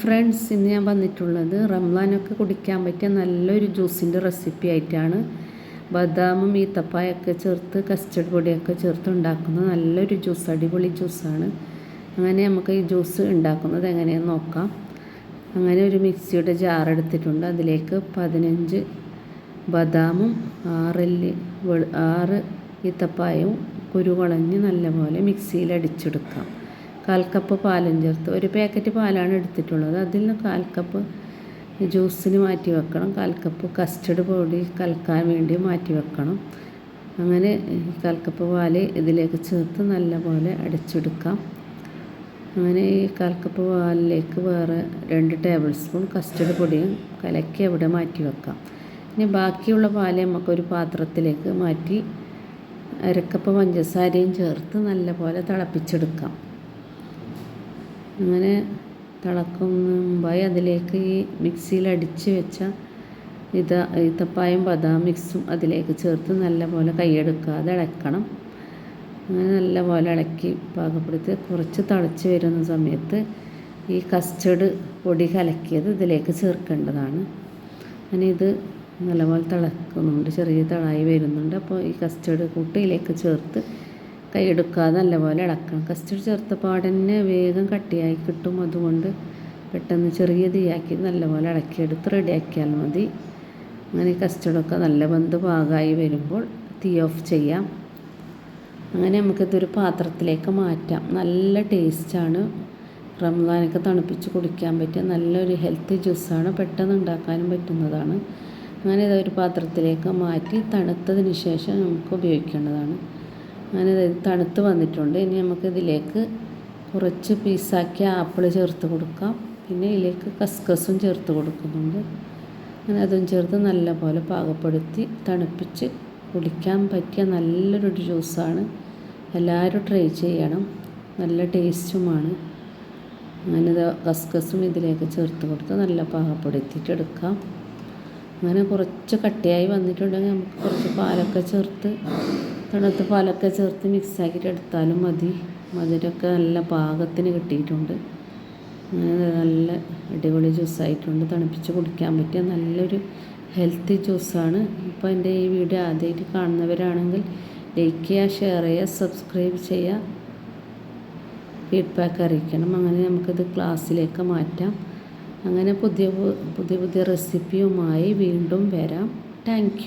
Friends ഇന്ന് ഞാൻ വന്നിട്ടുള്ളത് റംലാനൊക്കെ കുടിക്കാൻ പറ്റിയ നല്ലൊരു ജ്യൂസിന്റെ റെസിപ്പി ആയിട്ടാണ്. ബദാമും ഈത്തപ്പായൊക്കെ ചേർത്ത് കസ്റ്റർഡ് പൊടിയൊക്കെ ചേർത്ത് ഉണ്ടാക്കുന്ന നല്ലൊരു ജ്യൂസ് അടിപൊളി ജ്യൂസാണ്. അങ്ങനെ നമുക്ക് ഈ ജ്യൂസ് ഉണ്ടാക്കുന്നത് എങ്ങനെയെന്ന് നോക്കാം. അങ്ങനെ ഒരു മിക്സിയുടെ ജാർ എടുത്തിട്ടുണ്ട്. അതിലേക്ക് പതിനഞ്ച് ബദാമും ആറല്ലി ആറ് ഈത്തപ്പായവും കുരുകളഞ്ഞ് നല്ലപോലെ മിക്സിയിൽ അടിച്ചെടുക്കാം. കാൽ കപ്പ് പാലും ചേർത്ത് ഒരു പാക്കറ്റ് പാലാണ് എടുത്തിട്ടുള്ളത്. അതിൽ നിന്ന് കാൽ കപ്പ് ജ്യൂസിന് മാറ്റി വെക്കണം. കാൽ കപ്പ് കസ്റ്റർഡ് പൊടി കലക്കാൻ വേണ്ടി മാറ്റി വെക്കണം. അങ്ങനെ കാൽ കപ്പ് പാൽ ഇതിലേക്ക് ചേർത്ത് നല്ലപോലെ അടിച്ചെടുക്കാം. അങ്ങനെ ഈ കാൽ കപ്പ് പാലിലേക്ക് വേറെ രണ്ട് ടേബിൾ സ്പൂൺ കസ്റ്റഡ് പൊടിയും കലക്കി അവിടെ മാറ്റി വെക്കാം. ഇനി ബാക്കിയുള്ള പാൽ നമുക്കൊരു പാത്രത്തിലേക്ക് മാറ്റി അരക്കപ്പ് പഞ്ചസാരയും ചേർത്ത് നല്ലപോലെ തിളപ്പിച്ചെടുക്കാം. അങ്ങനെ തിളക്കും മുമ്പായി അതിലേക്ക് ഈ മിക്സിയിൽ അടിച്ച് വെച്ച ഇത ഈത്തപ്പായും ബദാം മിക്സും അതിലേക്ക് ചേർത്ത് നല്ലപോലെ കൈയെടുക്കാതെ ഇളക്കണം അങ്ങനെ നല്ലപോലെ ഇളക്കി പാകപ്പെടുത്തി കുറച്ച് തിളച്ച് വരുന്ന സമയത്ത് ഈ കസ്റ്റേഡ് പൊടി കലക്കിയത് ഇതിലേക്ക് ചേർക്കേണ്ടതാണ്. അങ്ങനെ ഇത് നല്ലപോലെ തിളക്കുന്നുണ്ട് ചെറിയ തിളായി വരുന്നുണ്ട്. അപ്പോൾ ഈ കസ്റ്റർഡ് കൂട്ടിയിലേക്ക് ചേർത്ത് കൈയെടുക്കാതെ നല്ലപോലെ ഇളക്കണം. കസ്റ്റർഡ് ചേർത്ത പാടന്നെ വേഗം കട്ടിയായി കിട്ടും. അതുകൊണ്ട് പെട്ടെന്ന് ചെറിയ തീയാക്കി നല്ലപോലെ ഇളക്കിയെടുത്ത് റെഡിയാക്കിയാൽ മതി. അങ്ങനെ കസ്റ്റർഡൊക്കെ നല്ല ബന്ധ പാകമായി വരുമ്പോൾ തീ ഓഫ് ചെയ്യാം. അങ്ങനെ നമുക്കിതൊരു പാത്രത്തിലേക്ക് മാറ്റാം. നല്ല ടേസ്റ്റാണ് റംസാനൊക്കെ തണുപ്പിച്ച് കുടിക്കാൻ പറ്റിയ നല്ലൊരു ഹെൽത്തി ജ്യൂസാണ് പെട്ടെന്ന് ഉണ്ടാക്കാനും പറ്റുന്നതാണ്. അങ്ങനെ ഇതൊരു പാത്രത്തിലേക്ക് മാറ്റി തണുത്തതിന് ശേഷം നമുക്ക് ഉപയോഗിക്കേണ്ടതാണ്. അങ്ങനെ തണുത്ത് വന്നിട്ടുണ്ട്. ഇനി നമുക്കിതിലേക്ക് കുറച്ച് പീസാക്കിയ ആപ്പിൾ ചേർത്ത് കൊടുക്കാം. പിന്നെ ഇതിലേക്ക് കസ്കസും ചേർത്ത് കൊടുക്കുന്നുണ്ട്. അങ്ങനെ അതും ചേർത്ത് നല്ലപോലെ പാകപ്പെടുത്തി തണുപ്പിച്ച് കുടിക്കാൻ പറ്റിയ നല്ലൊരു ജ്യൂസാണ്. എല്ലാവരും ട്രൈ ചെയ്യണം. നല്ല ടേസ്റ്റുമാണ്. അങ്ങനെ കസ്കസും ഇതിലേക്ക് ചേർത്ത് കൊടുത്ത് നല്ല പാകപ്പെടുത്തിയിട്ട് എടുക്കാം അങ്ങനെ കുറച്ച് കട്ടിയായി വന്നിട്ടുണ്ടെങ്കിൽ നമുക്ക് കുറച്ച് പാലൊക്കെ ചേർത്ത് തണുത്ത പാലൊക്കെ ചേർത്ത് മിക്സാക്കിയിട്ട് എടുത്താലും മതി. മധുരമൊക്കെ നല്ല പാകത്തിന് കിട്ടിയിട്ടുണ്ട്. നല്ല അടിപൊളി ജ്യൂസായിട്ടുണ്ട്. തണുപ്പിച്ച് കുടിക്കാൻ പറ്റിയ നല്ലൊരു ഹെൽത്തി ജ്യൂസാണ്. ഇപ്പോൾ എന്റെ ഈ വീഡിയോ ആദ്യമായിട്ട് കാണുന്നവരാണെങ്കിൽ ലൈക്ക് ചെയ്യുക ഷെയർ ചെയ്യുക സബ്സ്ക്രൈബ് ചെയ്യുക. ഫീഡ്ബാക്ക് അറിയിക്കണം. അങ്ങനെ നമുക്കിത് ക്ലാസ്സിലേക്ക് മാറ്റാം. അങ്ങനെ പുതിയ പുതിയ പുതിയ റെസിപ്പിയുമായി വീണ്ടും വരാം. താങ്ക്